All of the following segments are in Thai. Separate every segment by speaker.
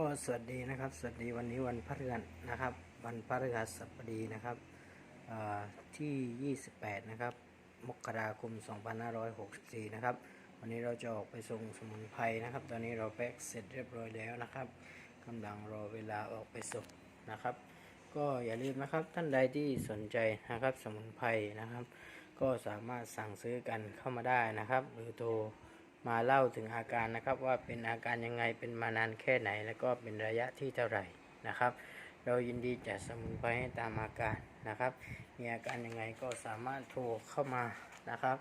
Speaker 1: ก็สวัสดีนะครับ สวัสดีวันนี้วันพฤหัสนะครับ วันพฤหัสบดีนะครับที่ 28 นะครับ มกราคม 2564 นะครับ วันนี้เราจะออกไปส่งสมุนไพรนะครับ ตอนนี้เราแพ็คเสร็จเรียบร้อยแล้วนะครับกำลังรอเวลาออกไปส่งนะครับ ก็อย่าลืมนะครับท่านใดที่สนใจนะครับสมุนไพรนะครับ ก็สามารถสั่งซื้อกันเข้ามาได้นะครับหรือโทร มาเล่าถึงอาการนะครับว่าเป็นอาการยังไงเป็นมานานแค่ไหน แล้วก็เป็นระยะที่เท่าไหร่นะครับ เรายินดีจัดสมุนไพรให้ตามอาการนะครับ มีอาการยังไงก็สามารถโทรเข้ามานะครับ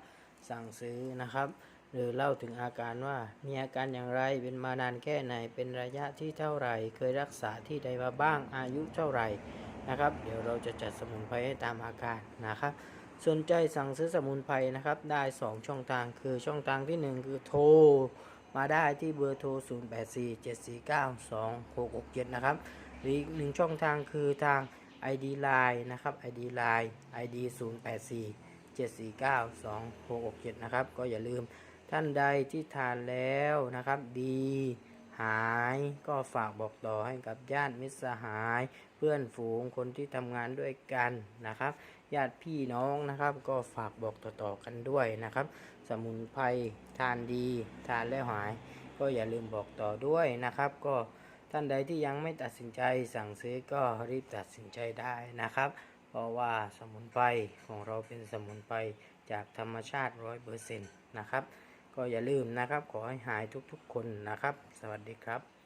Speaker 1: สั่งซื้อนะครับ หรือเล่าถึงอาการว่ามีอาการอย่างไรเป็นมานานแค่ไหน เป็นระยะที่เท่าไหร่ เคยรักษาที่ใดมาบ้างอายุเท่าไหร่นะครับ เดี๋ยวเราจะจัดสมุนไพรให้ตามอาการนะครับ สนใจสั่งซื้อสมุนไพรนะครับ ได้ 2 ช่องทางคือช่องทางที่ 1 คือโทร มาได้ที่เบอร์โทร 0847492667 นะครับหรืออีกหนึ่งช่องทางคือทาง ID Line นะครับ ID Line ID 0847492667 นะครับ ก็อย่าลืมท่านใดที่ทานแล้วนะครับดี หายก็ฝากบอกต่อให้กับญาติมิตรสหาย เพื่อนฝูงคนที่ทำงานด้วยกันนะครับ ญาติพี่น้องนะครับ ก็ฝากบอกต่อๆกันด้วยนะครับ สมุนไพรทานดีทานแล้วหาย ก็อย่าลืมบอกต่อด้วยนะครับ ก็ท่านใดที่ยังไม่ตัดสินใจสั่งซื้อก็รีบตัดสินใจได้นะครับ เพราะว่าสมุนไพรของเราเป็นสมุนไพรจากธรรมชาติร้อยเปอร์เซ็นต์นะครับ ก็อย่าลืมนะครับ ขอให้หายทุกๆคนนะครับ สวัสดีครับ